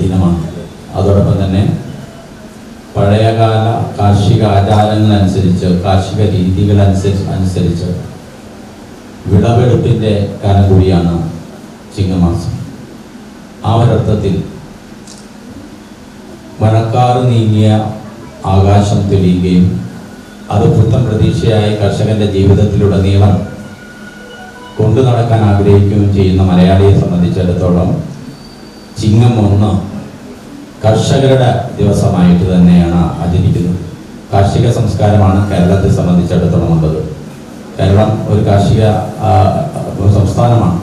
ദിനമാണ് അതോടൊപ്പം തന്നെ പഴയകാല കാർഷിക ആചാരങ്ങളനുസരിച്ച് കാർഷിക രീതികൾ അനുസരിച്ച് അനുസരിച്ച് വിളവെടുപ്പിന്റെ കാലം കൂടിയാണ് ചിങ്ങമാസം. ആ ഒരർത്ഥത്തിൽ മഴക്കാറ് നീങ്ങിയ ആകാശം തെളിയുകയും അത് പുത്തൻ പ്രതീക്ഷയായി കർഷകന്റെ ജീവിതത്തിലുടനീളം കൊണ്ടു നടക്കാൻ ആഗ്രഹിക്കുകയും ചെയ്യുന്ന മലയാളിയെ സംബന്ധിച്ചിടത്തോളം ചിങ്ങം ഒന്ന് കർഷകരുടെ ദിവസമായിട്ട് തന്നെയാണ് ആചരിക്കുന്നത്. കാർഷിക സംസ്കാരമാണ് കേരളത്തെ സംബന്ധിച്ചിടത്തോളം ഉള്ളത്. കേരളം ഒരു കാർഷിക സംസ്ഥാനമാണ്.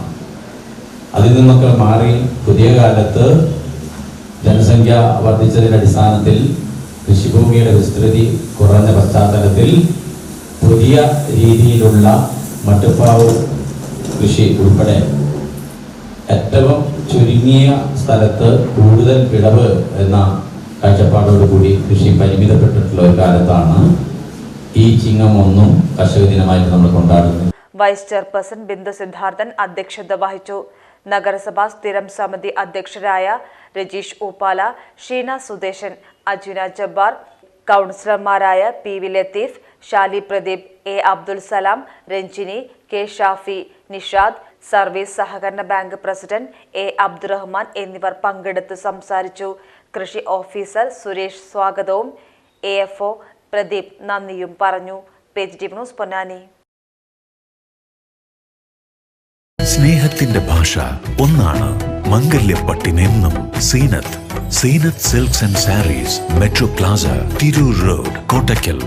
അതിൽ നിന്നൊക്കെ മാറി പുതിയ കാലത്ത് ജനസംഖ്യ വർദ്ധിച്ചതിന്റെ അടിസ്ഥാനത്തിൽ കൃഷിഭൂമിയുടെ വിസ്തൃതി കുറഞ്ഞ പശ്ചാത്തലത്തിൽ പുതിയ രീതിയിലുള്ള മട്ടുപ്പാവ് കൃഷി ഉൾപ്പെടെ ഏറ്റവും ചുരുങ്ങിയ സ്ഥലത്ത് കൂടുതൽ വിളവ് എന്ന കാഴ്ചപ്പാടോടുകൂടി കൃഷി പരിമിതപ്പെട്ടിട്ടുള്ള ഒരു കാലത്താണ് ഈ ചിങ്ങം ഒന്നും കർഷക ദിനമായിട്ട് നമ്മൾ കൊണ്ടാടുന്നത്. വൈസ് ചെയർപേഴ്സൺ ബിന്ദു സിദ്ധാർത്ഥൻ അധ്യക്ഷത വഹിച്ചു. നഗരസഭാ സ്ഥിരം സമിതി അധ്യക്ഷരായ രജീഷ് ഊപ്പാല ഷീന സുദേശൻ അജുന ജബ്ബാർ കൗൺസിലർമാരായ P V Latheef Shali Pradeep A Abdul Salam Ranjini K Shafi Nishad service സഹകരണ ബാങ്ക് പ്രസിഡന്റ് എ അബ്ദുറഹ്മാൻ എന്നിവർ പങ്കെടുത്ത് സംസാരിച്ചു. കൃഷി ഓഫീസർ സുരേഷ് സ്വാഗതവും എ എഫ് ഒ പ്രദീപ് നന്ദിയും പറഞ്ഞു. Page news Ponnani. സ്നേഹത്തിന്റെ ഭാഷ ഒന്നാണ് മംഗല്യപ്പട്ടിനെന്നും Seenath. Seenath silks and sarees metro plaza Tirur road Kottakkal.